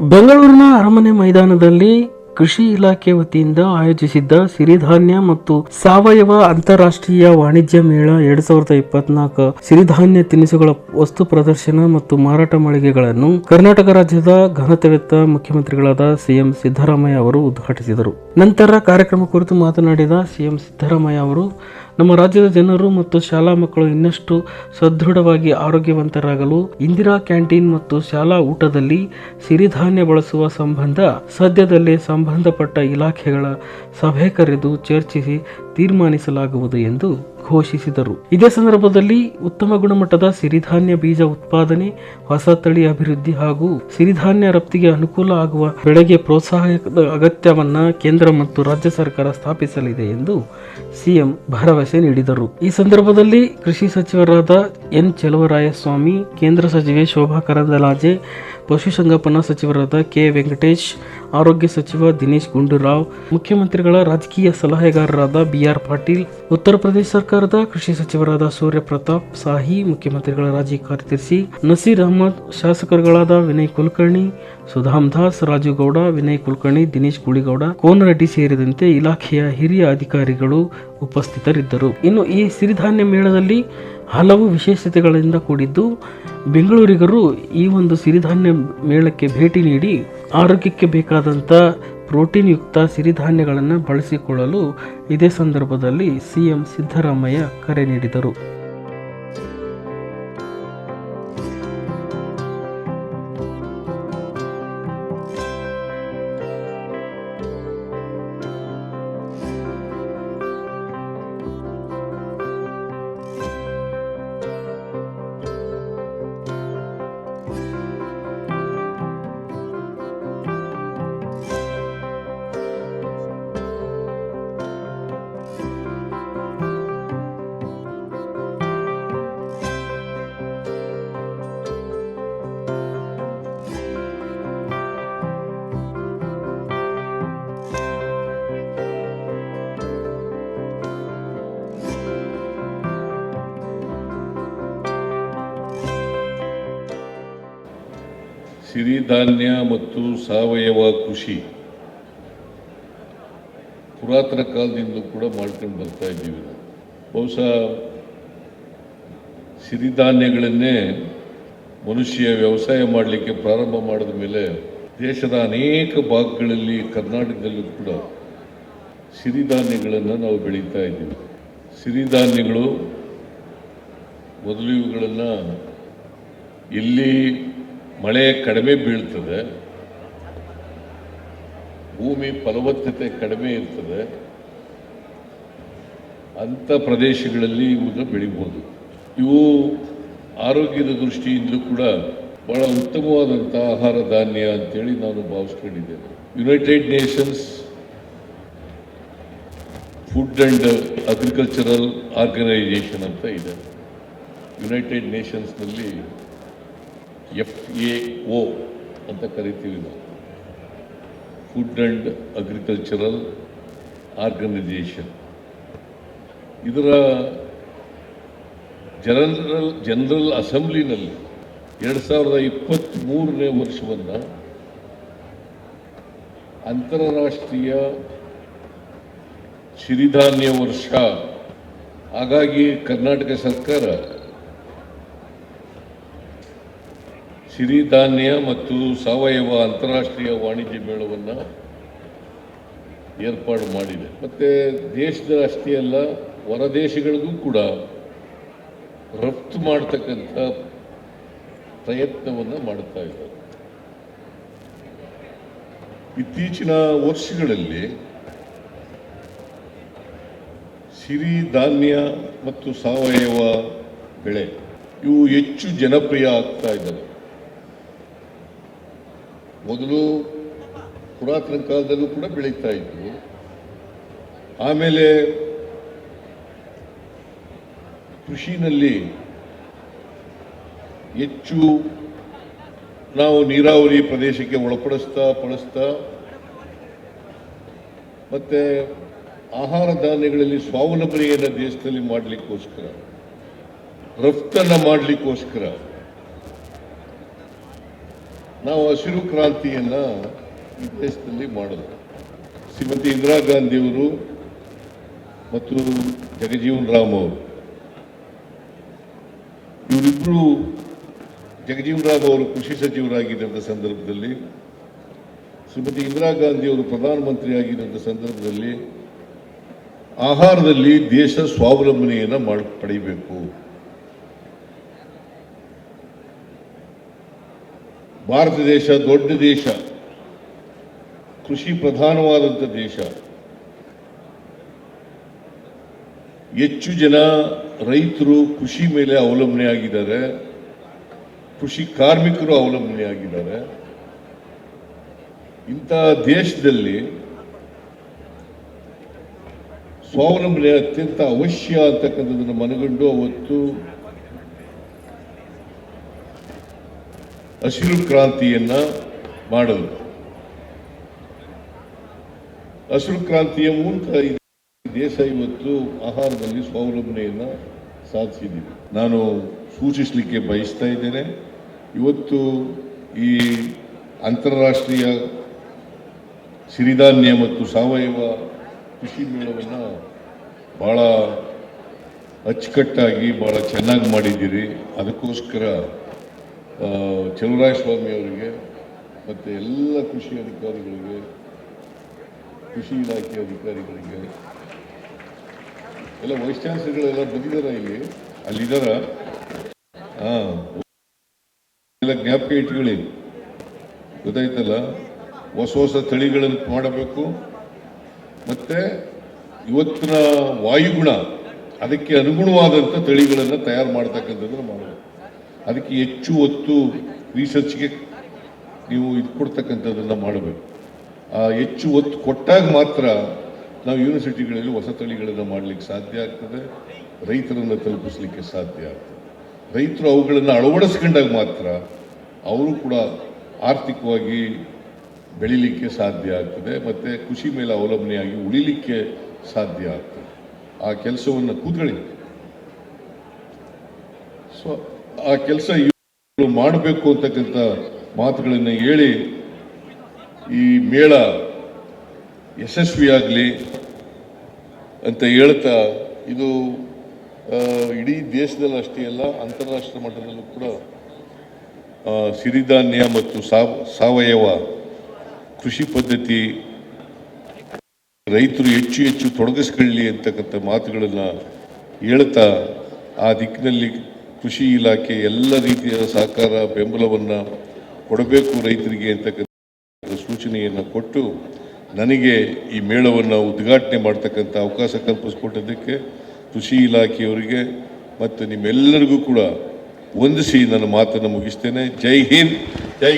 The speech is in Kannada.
ಬೆಂಗಳೂರಿನ ಅರಮನೆ ಮೈದಾನದಲ್ಲಿ ಕೃಷಿ ಇಲಾಖೆ ವತಿಯಿಂದ ಆಯೋಜಿಸಿದ್ದ ಸಿರಿಧಾನ್ಯ ಮತ್ತು ಸಾವಯವ ಅಂತಾರಾಷ್ಟ್ರೀಯ ವಾಣಿಜ್ಯ ಮೇಳ ಎರಡ್ ಸಾವಿರದ ಇಪ್ಪತ್ನಾಲ್ಕು ಸಿರಿಧಾನ್ಯ ತಿನಿಸುಗಳ ವಸ್ತು ಪ್ರದರ್ಶನ ಮತ್ತು ಮಾರಾಟ ಮಳಿಗೆಗಳನ್ನು ಕರ್ನಾಟಕ ರಾಜ್ಯದ ಘನತೆವೆತ್ತ ಮುಖ್ಯಮಂತ್ರಿಗಳಾದ ಸಿಎಂ ಸಿದ್ದರಾಮಯ್ಯ ಅವರು ಉದ್ಘಾಟಿಸಿದರು. ನಂತರ ಕಾರ್ಯಕ್ರಮ ಕುರಿತು ಮಾತನಾಡಿದ ಸಿಎಂ ಸಿದ್ದರಾಮಯ್ಯ ಅವರು ನಮ್ಮ ರಾಜ್ಯದ ಜನರು ಮತ್ತು ಶಾಲಾ ಮಕ್ಕಳು ಇನ್ನಷ್ಟು ಸದೃಢವಾಗಿ ಆರೋಗ್ಯವಂತರಾಗಲು ಇಂದಿರಾ ಕ್ಯಾಂಟೀನ್ ಮತ್ತು ಶಾಲಾ ಊಟದಲ್ಲಿ ಸಿರಿಧಾನ್ಯ ಬಳಸುವ ಸಂಬಂಧ ಸದ್ಯದಲ್ಲೇ ಸಂಬಂಧಪಟ್ಟ ಇಲಾಖೆಗಳ ಸಭೆ ಕರೆದು ಚರ್ಚಿಸಿ ತೀರ್ಮಾನಿಸಲಾಗುವುದು ಎಂದು ಘೋಷಿಸಿದರು. ಇದೇ ಸಂದರ್ಭದಲ್ಲಿ ಉತ್ತಮ ಗುಣಮಟ್ಟದ ಸಿರಿಧಾನ್ಯ ಬೀಜ ಉತ್ಪಾದನೆ, ಹೊಸ ತಳಿ ಅಭಿವೃದ್ಧಿ ಹಾಗೂ ಸಿರಿಧಾನ್ಯ ರಫ್ತಿಗೆ ಅನುಕೂಲ ಆಗುವ ಬೆಳೆಗೆ ಪ್ರೋತ್ಸಾಹದ ಅಗತ್ಯವನ್ನ ಕೇಂದ್ರ ಮತ್ತು ರಾಜ್ಯ ಸರ್ಕಾರ ಸ್ಥಾಪಿಸಲಿದೆ ಎಂದು ಸಿಎಂ ಭರವಸೆ ನೀಡಿದರು. ಈ ಸಂದರ್ಭದಲ್ಲಿ ಕೃಷಿ ಸಚಿವರಾದ ಎನ್. ಚೆಲುವರಾಯಸ್ವಾಮಿ, ಕೇಂದ್ರ ಸಚಿವೆ ಶೋಭಾ ಕರಂದಲಾಜೆ ಪಶುಸಂಗೋಪನಾ ಸಚಿವರಾದ ಕೆ. ವೆಂಕಟೇಶ್, ಆರೋಗ್ಯ ಸಚಿವ ದಿನೇಶ್ ಗುಂಡೂರಾವ್, ಮುಖ್ಯಮಂತ್ರಿಗಳ ರಾಜಕೀಯ ಸಲಹೆಗಾರರಾದ ಬಿಆರ್ ಪಾಟೀಲ್, ಉತ್ತರ ಪ್ರದೇಶ ಸರ್ಕಾರದ ಕೃಷಿ ಸಚಿವರಾದ ಸೂರ್ಯ ಪ್ರತಾಪ್ ಸಾಹಿ, ಮುಖ್ಯಮಂತ್ರಿಗಳ ರಾಜ್ಯ ಕಾರ್ಯದರ್ಶಿ ನಸೀರ್ ಅಹಮದ್, ಶಾಸಕರುಗಳಾದ ವಿನಯ್ ಕುಲಕರ್ಣಿ, ಸುಧಾಮ್ ದಾಸ್ ರಾಜುಗೌಡ ವಿನಯ್ ಕುಲಕರ್ಣಿ, ದಿನೇಶ್ ಗುಳಿಗೌಡ ಕೋನರೆಡ್ಡಿ ಸೇರಿದಂತೆ ಇಲಾಖೆಯ ಹಿರಿಯ ಅಧಿಕಾರಿಗಳು ಉಪಸ್ಥಿತರಿದ್ದರು. ಇನ್ನು ಈ ಸಿರಿಧಾನ್ಯ ಮೇಳದಲ್ಲಿ ಹಲವು ವಿಶೇಷತೆಗಳಿಂದ ಕೂಡಿದ್ದು, ಬೆಂಗಳೂರಿಗರು ಈ ಒಂದು ಸಿರಿಧಾನ್ಯ ಮೇಳಕ್ಕೆ ಭೇಟಿ ನೀಡಿ, ಆರೋಗ್ಯಕ್ಕೆ ಬೇಕಾದಂಥ ಪ್ರೋಟೀನ್ ಯುಕ್ತ ಸಿರಿಧಾನ್ಯಗಳನ್ನು ಬಳಸಿಕೊಳ್ಳಲು ಇದೇ ಸಂದರ್ಭದಲ್ಲಿ ಸಿಎಂ ಸಿದ್ದರಾಮಯ್ಯ ಕರೆ ನೀಡಿದರು. ಸಿರಿಧಾನ್ಯ ಮತ್ತು ಸಾವಯವ ಕೃಷಿ ಪುರಾತನ ಕಾಲದಿಂದಲೂ ಕೂಡ ಮಾಡ್ಕೊಂಡು ಬರ್ತಾ ಇದ್ದೀವಿ ನಾವು. ಬಹುಶಃ ಸಿರಿಧಾನ್ಯಗಳನ್ನೇ ಮನುಷ್ಯ ವ್ಯವಸಾಯ ಮಾಡಲಿಕ್ಕೆ ಪ್ರಾರಂಭ ಮಾಡಿದ ಮೇಲೆ ದೇಶದ ಅನೇಕ ಭಾಗಗಳಲ್ಲಿ ಕರ್ನಾಟಕದಲ್ಲೂ ಕೂಡ ಸಿರಿಧಾನ್ಯಗಳನ್ನು ನಾವು ಬೆಳೀತಾ ಇದ್ದೀವಿ. ಸಿರಿಧಾನ್ಯಗಳು ಮೊದಲು ಇವುಗಳನ್ನು ಇಲ್ಲಿ ಮಳೆ ಕಡಿಮೆ ಬೀಳ್ತದೆ, ಭೂಮಿ ಫಲವತ್ತತೆ ಕಡಿಮೆ ಇರ್ತದೆ, ಅಂಥ ಪ್ರದೇಶಗಳಲ್ಲಿ ಇವನ್ನು ಬೆಳಿಬೋದು. ಇವು ಆರೋಗ್ಯದ ದೃಷ್ಟಿಯಿಂದಲೂ ಕೂಡ ಬಹಳ ಉತ್ತಮವಾದಂಥ ಆಹಾರ ಧಾನ್ಯ ಅಂತೇಳಿ ನಾನು ಭಾವಿಸ್ಕೊಂಡಿದ್ದೇನೆ. United Nations food and agricultural organization ಅಂತ ಇದೆ. ಯುನೈಟೆಡ್ ನೇಷನ್ಸ್ನಲ್ಲಿ ಎಫ್ ಎ ಒ ಅಂತ ಕರಿತೀವಿ ನಾವು. ಫುಡ್ ಆ್ಯಂಡ್ ಅಗ್ರಿಕಲ್ಚರಲ್ ಆರ್ಗನೈಜೇಷನ್ ಇದರ ಜನರಲ್ ಜನರಲ್ ಅಸೆಂಬ್ಲಿನಲ್ಲಿ ಎರಡು ಸಾವಿರದ ಇಪ್ಪತ್ತ್ಮೂರನೇ ವರ್ಷವನ್ನು ಅಂತಾರಾಷ್ಟ್ರೀಯ ಸಿರಿಧಾನ್ಯ ವರ್ಷ. ಹಾಗಾಗಿ ಕರ್ನಾಟಕ ಸರ್ಕಾರ ಸಿರಿಧಾನ್ಯ ಮತ್ತು ಸಾವಯವ ಅಂತಾರಾಷ್ಟ್ರೀಯ ವಾಣಿಜ್ಯ ಮೇಳವನ್ನು ಏರ್ಪಾಡು ಮಾಡಿದೆ. ಮತ್ತು ದೇಶದ ಅಷ್ಟೇ ಅಲ್ಲ, ಹೊರ ದೇಶಗಳಿಗೂ ಕೂಡ ರಫ್ತು ಮಾಡ್ತಕ್ಕಂಥ ಪ್ರಯತ್ನವನ್ನು ಮಾಡ್ತಾ ಇದ್ದಾರೆ. ಇತ್ತೀಚಿನ ವರ್ಷಗಳಲ್ಲಿ ಸಿರಿಧಾನ್ಯ ಮತ್ತು ಸಾವಯವ ಬೆಳೆ ಇವು ಹೆಚ್ಚು ಜನಪ್ರಿಯ ಆಗ್ತಾ ಇದ್ದಾವೆ. ಮೊದಲು ಪುರಾತನ ಕಾಲದಲ್ಲೂ ಕೂಡ ಬೆಳೀತಾ ಇದ್ವು. ಆಮೇಲೆ ಕೃಷಿನಲ್ಲಿ ಹೆಚ್ಚು ನಾವು ನೀರಾವರಿ ಪ್ರದೇಶಕ್ಕೆ ಒಳಪಡಿಸ್ತಾ ಪಡಿಸ್ತಾ ಮತ್ತೆ ಆಹಾರ ಧಾನ್ಯಗಳಲ್ಲಿ ಸ್ವಾವಲಂಬನೆಯನ್ನು ದೇಶದಲ್ಲಿ ಮಾಡಲಿಕ್ಕೋಸ್ಕರ, ರಫ್ತನ್ನು ಮಾಡಲಿಕ್ಕೋಸ್ಕರ ನಾವು ಹಸಿರು ಕ್ರಾಂತಿಯನ್ನು ದೇಶದಲ್ಲಿ ಮಾಡೋದು. ಶ್ರೀಮತಿ ಇಂದಿರಾ ಗಾಂಧಿಯವರು ಮತ್ತು ಜಗಜೀವನ್ ರಾಮ್ ಅವರು. ಇವರಿಬ್ಬರು ಜಗಜೀವನ್ ರಾಮ್ ಅವರು ಕೃಷಿ ಸಚಿವರಾಗಿದ್ದಂಥ ಸಂದರ್ಭದಲ್ಲಿ, ಶ್ರೀಮತಿ ಇಂದಿರಾ ಗಾಂಧಿ ಅವರು ಪ್ರಧಾನಮಂತ್ರಿ ಆಗಿದ್ದಂಥ ಸಂದರ್ಭದಲ್ಲಿ ಆಹಾರದಲ್ಲಿ ದೇಶ ಸ್ವಾವಲಂಬನೆಯನ್ನು ಮಾಡಿ, ಪಡಿಬೇಕು. ಭಾರತ ದೇಶ ದೊಡ್ಡ ದೇಶ, ಕೃಷಿ ಪ್ರಧಾನವಾದಂಥ ದೇಶ. ಹೆಚ್ಚು ಜನ ರೈತರು ಕೃಷಿ ಮೇಲೆ ಅವಲಂಬನೆ ಆಗಿದ್ದಾರೆ, ಕೃಷಿ ಕಾರ್ಮಿಕರು ಅವಲಂಬನೆ ಆಗಿದ್ದಾರೆ. ಇಂಥ ದೇಶದಲ್ಲಿ ಸ್ವಾವಲಂಬನೆ ಅತ್ಯಂತ ಅವಶ್ಯ ಅಂತಕ್ಕಂಥದ್ದನ್ನು ಮನಗಂಡು ಅವತ್ತು ಹಸಿರು ಕ್ರಾಂತಿಯನ್ನ ಮಾಡಲು. ಹಸಿರು ಕ್ರಾಂತಿಯ ಮೂಲಕ ದೇಶ ಇವತ್ತು ಆಹಾರದಲ್ಲಿ ಸ್ವಾವಲಂಬನೆಯನ್ನ ಸಾಧಿಸಿದ್ದೀವಿ. ನಾನು ಸೂಚಿಸಲಿಕ್ಕೆ ಬಯಸ್ತಾ ಇದ್ದೇನೆ. ಇವತ್ತು ಈ ಅಂತಾರಾಷ್ಟ್ರೀಯ ಸಿರಿಧಾನ್ಯ ಮತ್ತು ಸಾವಯವ ಕೃಷಿ ಮೇಳವನ್ನು ಭಾಳ ಅಚ್ಚುಕಟ್ಟಾಗಿ ಭಾಳ ಚೆನ್ನಾಗಿ ಮಾಡಿದ್ದೀರಿ. ಅದಕ್ಕೋಸ್ಕರ ಸ್ವಾಮಿ ಅವರಿಗೆ ಮತ್ತು ಎಲ್ಲ ಕೃಷಿ ಅಧಿಕಾರಿಗಳಿಗೆ, ಕೃಷಿ ಇಲಾಖೆ ಅಧಿಕಾರಿಗಳಿಗೆ, ಎಲ್ಲ ವೈಸ್ ಚಾನ್ಸಲರ್ಗಳೆಲ್ಲ ಬಂದಿದ್ದಾರೆ ಇಲ್ಲಿ. ಅಲ್ಲಿದ್ದಾರ ಹಾಂ ಎಲ್ಲ ಜ್ಞಾಪಕ ಇಟ್ಕೊಳ್ಳಿ ಗೊತ್ತಾಯ್ತಲ್ಲ? ಹೊಸ ಹೊಸ ತಳಿಗಳನ್ನು ಮಾಡಬೇಕು. ಮತ್ತು ಇವತ್ತಿನ ವಾಯುಗುಣ, ಅದಕ್ಕೆ ಅನುಗುಣವಾದಂಥ ತಳಿಗಳನ್ನು ತಯಾರು ಮಾಡ್ತಕ್ಕಂಥದ್ದನ್ನು ಮಾಡಬೇಕು. ಅದಕ್ಕೆ ಹೆಚ್ಚು ಒತ್ತು ರಿಸರ್ಚ್ಗೆ ನೀವು ಇದು ಕೊಡ್ತಕ್ಕಂಥದ್ದನ್ನು ಮಾಡಬೇಕು. ಆ ಹೆಚ್ಚು ಒತ್ತು ಕೊಟ್ಟಾಗ ಮಾತ್ರ ನಾವು ಯೂನಿವರ್ಸಿಟಿಗಳಲ್ಲಿ ಹೊಸ ತಳಿಗಳನ್ನು ಮಾಡಲಿಕ್ಕೆ ಸಾಧ್ಯ ಆಗ್ತದೆ. ರೈತರನ್ನು ತಲುಪಿಸಲಿಕ್ಕೆ ಸಾಧ್ಯ ಆಗ್ತದೆ. ರೈತರು ಅವುಗಳನ್ನು ಅಳವಡಿಸ್ಕೊಂಡಾಗ ಮಾತ್ರ ಅವರು ಕೂಡ ಆರ್ಥಿಕವಾಗಿ ಬೆಳಿಲಿಕ್ಕೆ ಸಾಧ್ಯ ಆಗ್ತದೆ. ಮತ್ತು ಕೃಷಿ ಮೇಲೆ ಅವಲಂಬನೆಯಾಗಿ ಉಳಿಲಿಕ್ಕೆ ಸಾಧ್ಯ ಆಗ್ತದೆ. ಆ ಕೆಲಸವನ್ನು ಕೂತ್ಕೊಳ್ಳಿ. ಸೊ ಆ ಕೆಲಸ ಮಾಡಬೇಕು ಅಂತಕ್ಕಂಥ ಮಾತುಗಳನ್ನು ಹೇಳಿ ಈ ಮೇಳ ಯಶಸ್ವಿಯಾಗಲಿ ಅಂತ ಹೇಳ್ತಾ ಇದು ಇಡೀ ದೇಶದಲ್ಲಿ ಅಷ್ಟೇ ಅಲ್ಲ, ಅಂತಾರಾಷ್ಟ್ರೀಯ ಮಟ್ಟದಲ್ಲೂ ಕೂಡ ಸಿರಿಧಾನ್ಯ ಮತ್ತು ಸಾವ, ಸಾವಯವ ಕೃಷಿ ಪದ್ಧತಿ ರೈತರು ಹೆಚ್ಚು ಹೆಚ್ಚು ತೊಡಗಿಸ್ಕೊಳ್ಳಿ ಅಂತಕ್ಕಂಥ ಮಾತುಗಳನ್ನು ಹೇಳ್ತಾ ಆ ದಿಕ್ಕಿನಲ್ಲಿ ಕೃಷಿ ಇಲಾಖೆ ಎಲ್ಲ ರೀತಿಯ ಸಹಕಾರ ಬೆಂಬಲವನ್ನು ಕೊಡಬೇಕು ರೈತರಿಗೆ ಅಂತಕ್ಕಂಥ ಸೂಚನೆಯನ್ನು ಕೊಟ್ಟು ನನಗೆ ಈ ಮೇಳವನ್ನು ಉದ್ಘಾಟನೆ ಮಾಡ್ತಕ್ಕಂಥ ಅವಕಾಶ ಕಲ್ಪಿಸಿಕೊಟ್ಟಿದ್ದಕ್ಕೆ ಕೃಷಿ ಇಲಾಖೆಯವರಿಗೆ ಮತ್ತು ನಿಮ್ಮೆಲ್ಲರಿಗೂ ಕೂಡ ವಂದಿಸಿ ನನ್ನ ಮಾತನ್ನು ಮುಗಿಸ್ತೇನೆ. ಜೈ ಹಿಂದ್. ಜೈ